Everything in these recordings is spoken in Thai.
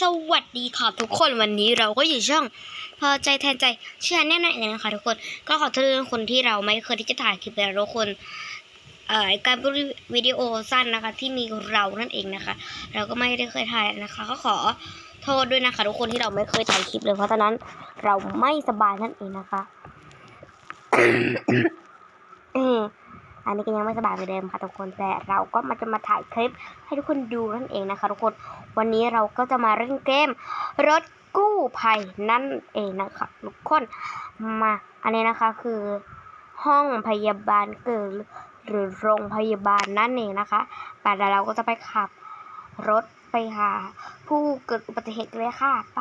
สวัสดีค่ะทุกคนวันนี้เราก็อยู่ช่องพอใจแทนใจเชื่อแน่นอนเลยนะคะทุกคนก็ขอโทษทุกคนที่เราไม่เคยที่จะถ่ายคลิปแล้วทุกคนเอ่อการวิดีโอสั้นนะคะ ที่มีเรานั่นเองนะคะ เราก็ไม่ได้เคยถ่ายนะคะ ก็ขอโทษด้วยนะคะ ทุกคนที่เราไม่เคยถ่ายคลิปเลยเพราะฉะนั้นเราไม่สบายนั่นเองนะคะ อันนี้ก็ยังไม่สบายเหมือนเดิมค่ะทุกคนแต่เราก็มาจะมาถ่ายคลิปให้ทุกคนดูนั่นเองนะคะทุกคนวันนี้เราก็จะมาเล่นเกมรถกู้ภัยนั่นเองนะคะทุกคนมาอันนี้นะคะคือห้องพยาบาลเกิดหรือโรงพยาบาลนั่นเองนะคะแต่เดี๋ยวเราก็จะไปขับรถไปหาผู้เกิดอุบัติเหตุเลยค่ะไป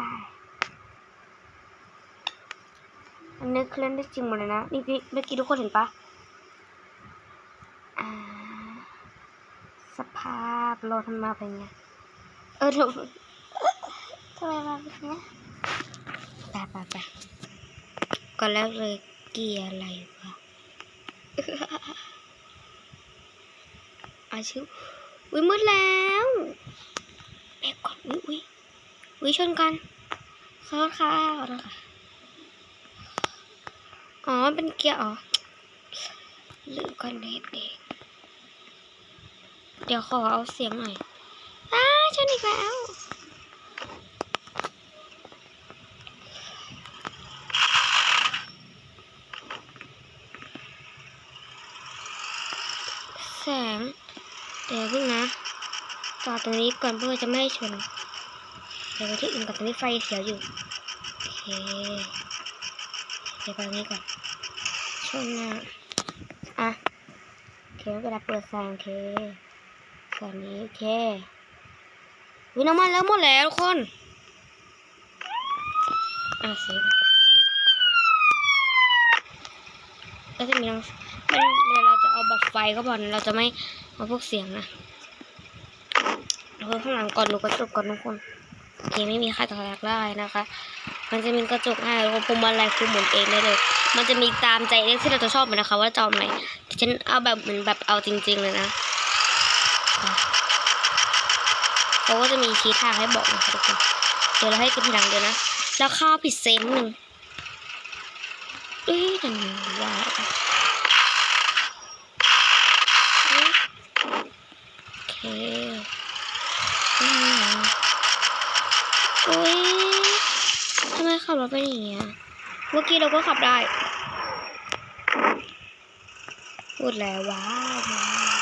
อันนี้เคลื่อนได้จริงหมดเลยนะนี่พี่เมื่อกี้ทุกคนเห็นปะอ่า สภาพรถทำมาเป็นไงเออทำทำไมมาเป็นเนี้ยไปไปไปก่อนแรกเลยเกียร์อะไรวะอาชิววิมืดแล้วเบรกก่อนวิวิวิชนกันขอโทษค่ะขอโทษค่ะอ๋อเป็นเกียร์อ๋อลืมก่อนเด็ก เดี๋ยวขอเอาเสียงหน่อยอ้าชนอีกแล้วแสง เดี๋ยวพิ่งนะจอดตรงนี้ก่อนเพื่อจะไม่ให้ชน เดี๋ยวไปที่อื่นก่อนตรงนี้ไฟเขียวอยู่ โอเค เดี๋ยวไปนี้ก่อน ชนนะอะโอเคเป็นไรเปิดแสงโอเค ส่วนนี้โอเควิน้ำมันแล้วหมดแล้วทุกคน อะเสียก็จะมีน้องเดี๋ยวเราจะเอาบับไฟก็พอนเราจะไม่เอาพวกเสียงนะเราข้างหลังก่อนดูกระจกก่อนทุกคนโอเคไม่มีใครตกแตกได้นะคะ มันจะมีกระจกให้แล้วก็พวงมาลัยคือหมุนเองได้เลย มันจะมีตามใจเลขที่เราจะชอบเหมือนนะคะ ว่าจะเอาไหนฉันเอาแบบเหมือนแบบเอาจริง ๆ เลยนะ เขาก็จะมีชี้ทางให้บอกนะคะทุกคนเดี๋ยวเราให้กินทีหลังเดี๋ยวนะแล้วข้าวผิดเซนหนึ่งเอ้ยดันว่าโอเคโอ้ยทำไมขับรถเป็นอย่างเงี้ยเมื่อกี้เราก็ขับได้พูดแล้วว้าวว้าว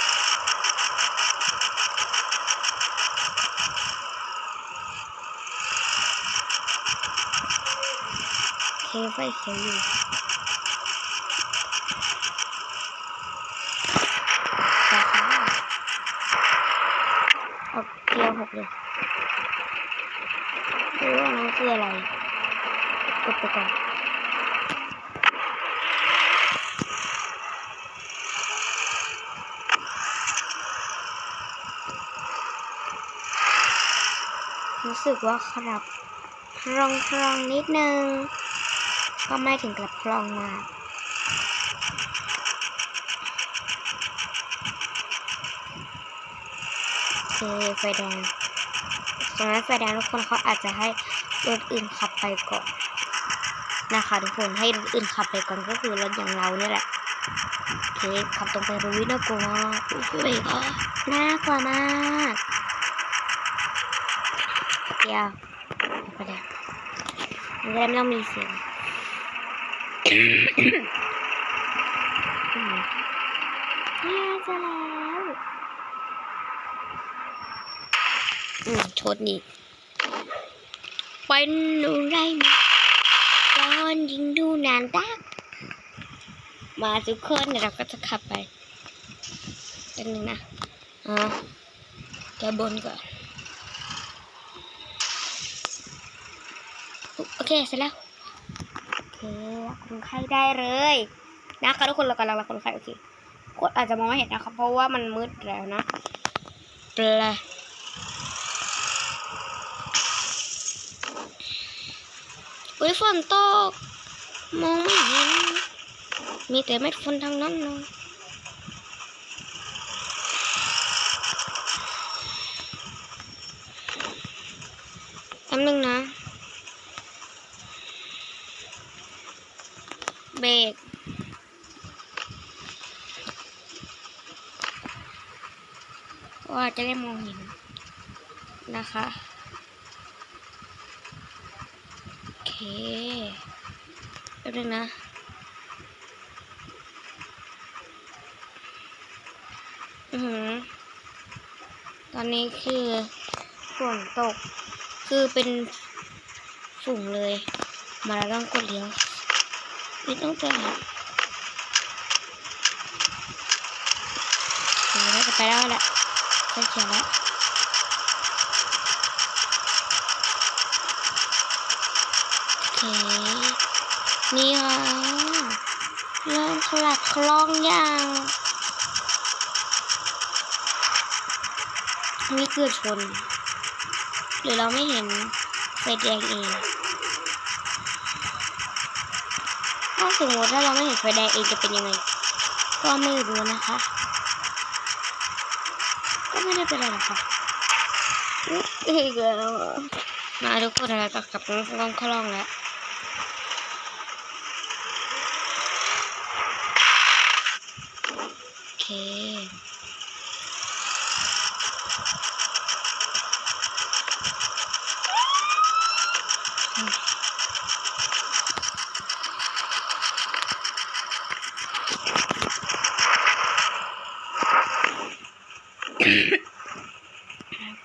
โอเค ไฟเขียวอยู่ราคาเอาเกียร์หกเลยรู้ว่านั่นคืออะไรกดไปก่อนรู้สึกว่าครับพรองพรองนิดนึง ก็ไม่ถึงกับพรองมาโอเคไฟแดงตรงนั้นไฟแดงทุกคนเขาอาจจะให้รถอื่นขับไปก่อนนะคะทุกคนให้รถอื่นขับไปก่อนก็คือรถอย่างเราเนี่ยแหละโอเคขับตรงไปรุ้ยน่ากลัวมากอุ้ยก็น่ากลัวมากเดี๋ยวไปเลยมันจะได้ไม่ต้องมีเสียง นี่ยจะแล้วอืมชนอีกเป็นอะไรไหมตอนยิงดูนานตักมาทุกคนเราก็จะขับไปเป็นนึ่งนะอ่าจะบนก่อน โอเค เสร็จแล้ว เคคนไข้ได้เลยนะคะทุกคนเรากำลังรับคนไข้โอเคกดอาจจะมองไม่เห็นนะครับเพราะว่ามันมืดแล้วนะเปลาอุ้ยฝนตก มองไม่เห็น มีแต่เม็ดฝนทั้งนั้นเลยแต่ป๊บนึงนะ เบรกว่าจะได้มองเห็นนะคะโอเคแป๊บนึงนะอือหือตอนนี้คือฝนตกคือเป็นฝุ่งเลย มาแล้วต้องกดเลี้ยว นี่ต้องเจอหาเดี๋ยวจะไปแล้วแหละใกล้เขียวแล้วโอเคนี่ค่ะเริ่มขลัดคล่องอย่างนี่เกือบชนหรือเราไม่เห็นไฟแดงเอง ถ้าสมมติถ้าเราไม่เห็นไฟแดงเองจะเป็นยังไง ก็ไม่รู้นะคะ ก็ไม่ได้เป็นอะไรหรอกค่ะอีกแล้วอมาทุกคนเราจะกลับน้องคล่องแล้ว โอเค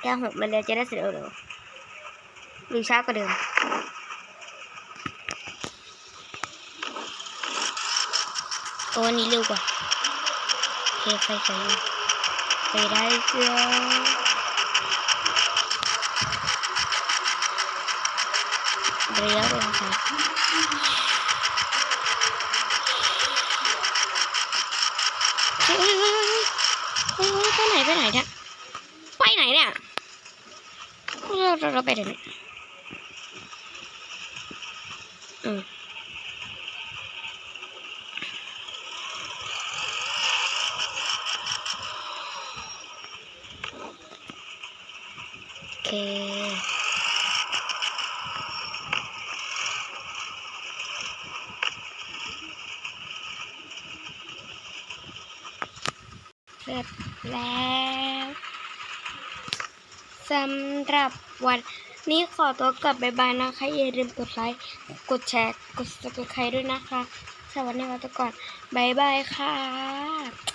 แก้หกมาเลยจะได้เสร็จเร็วๆหรือช้ากว่าเดิมโอ้อันนี้เร็วกว่าเคไฟใส่ไปได้เจ้าเรียวเลยค่ะเฮ้ยเฮ้ยเฮ้ยเฮ้ยเฮ้ย ไปไหนไปไหนเนี่ยไปไหนเนี่ยเราเราไปเดี๋ยวนี้อืมโอเค เสร็จแล้วสำหรับวันนี้ขอตัวกลับบ๊ายบายนะคะ อย่าลืมกดไลค์ กดแชร์ กด subscribe ด้วยนะคะ สวัสดีค่ะทุกคนบ๊ายบายค่ะ